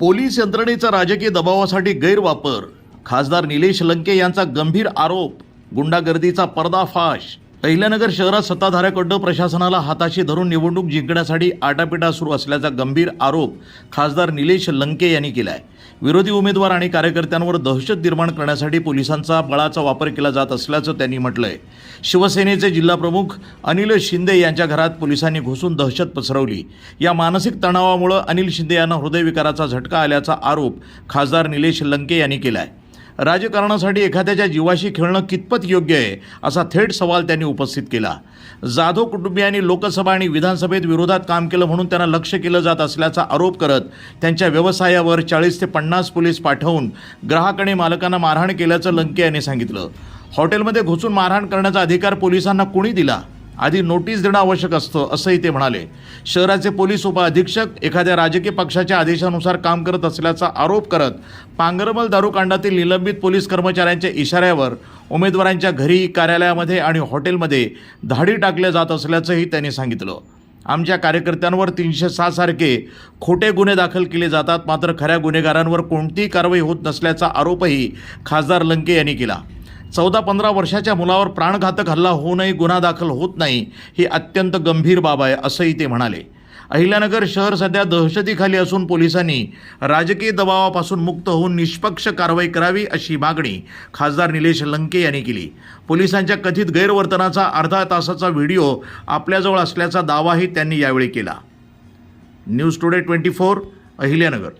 Police यंत्रणेचा राजकीय दबावासाठी गैरवापर. खासदार निलेश लंके यांचा गंभीर आरोप. गुंडागर्दीचा पर्दाफाश. अहिल्यानगर शहरात सत्ताधाऱ्याकडनं प्रशासनाला हाताशी धरून निवडणूक जिंकण्यासाठी आटापिटा सुरू असल्याचा गंभीर आरोप खासदार निलेश लंके यांनी केला आहे विरोधी उमेदवार आणि कार्यकर्त्यांवर दहशत निर्माण करण्यासाठी पोलिसांचा बळाचा वापर केला जात असल्याचं त्यांनी म्हटलंय. शिवसेनेचे जिल्हाप्रमुख अनिल शिंदे यांच्या घरात पोलिसांनी घुसून दहशत पसरवली. या मानसिक तणावामुळं अनिल शिंदे यांना हृदयविकाराचा झटका आल्याचा आरोप खासदार निलेश लंके यांनी केला आहे राजकारणासाठी एखाद्याच्या जीवाशी खेळणं कितपत योग्य आहे असा थेट सवाल त्यांनी उपस्थित केला. जाधव कुटुंबियांनी लोकसभा आणि विधानसभेत विरोधात काम केलं म्हणून त्यांना लक्ष केलं जात असल्याचा आरोप करत त्यांच्या व्यवसायावर चाळीस ते पन्नास पोलीस पाठवून ग्राहक आणि मालकांना मारहाण केल्याचं लंके यांनी सांगितलं. हॉटेलमध्ये घुसून मारहाण करण्याचा अधिकार पोलिसांना कुणी दिला? आधी नोटीस देणं आवश्यक असतं असंही ते म्हणाले. शहराचे पोलीस उपअधीक्षक एखाद्या राजकीय पक्षाच्या आदेशानुसार काम करत असल्याचा आरोप करत पांगरमल दारूकांडातील निलंबित पोलीस कर्मचाऱ्यांच्या इशाऱ्यावर उमेदवारांच्या घरी कार्यालयामध्ये आणि हॉटेलमध्ये धाडी टाकल्या जात असल्याचंही त्यांनी सांगितलं. आमच्या कार्यकर्त्यांवर तीनशे सहा सारखे खोटे गुन्हे दाखल केले जातात मात्र खऱ्या गुन्हेगारांवर कोणतीही कारवाई होत नसल्याचा आरोपही खासदार लंके यांनी केला. चौदा पंधरा वर्षाच्या मुलावर प्राणघातक हल्ला होऊनही गुन्हा दाखल होत नाही ही अत्यंत गंभीर बाब आहे असंही ते म्हणाले. अहिल्यानगर शहर सध्या दहशतीखाली असून पोलिसांनी राजकीय दबावापासून मुक्त होऊन निष्पक्ष कारवाई करावी अशी मागणी खासदार निलेश लंके यांनी केली. पोलिसांच्या कथित गैरवर्तनाचा अर्धा तासाचा व्हिडिओ आपल्याजवळ असल्याचा दावाही त्यांनी यावेळी केला. News today twenty four Ahilyanagar.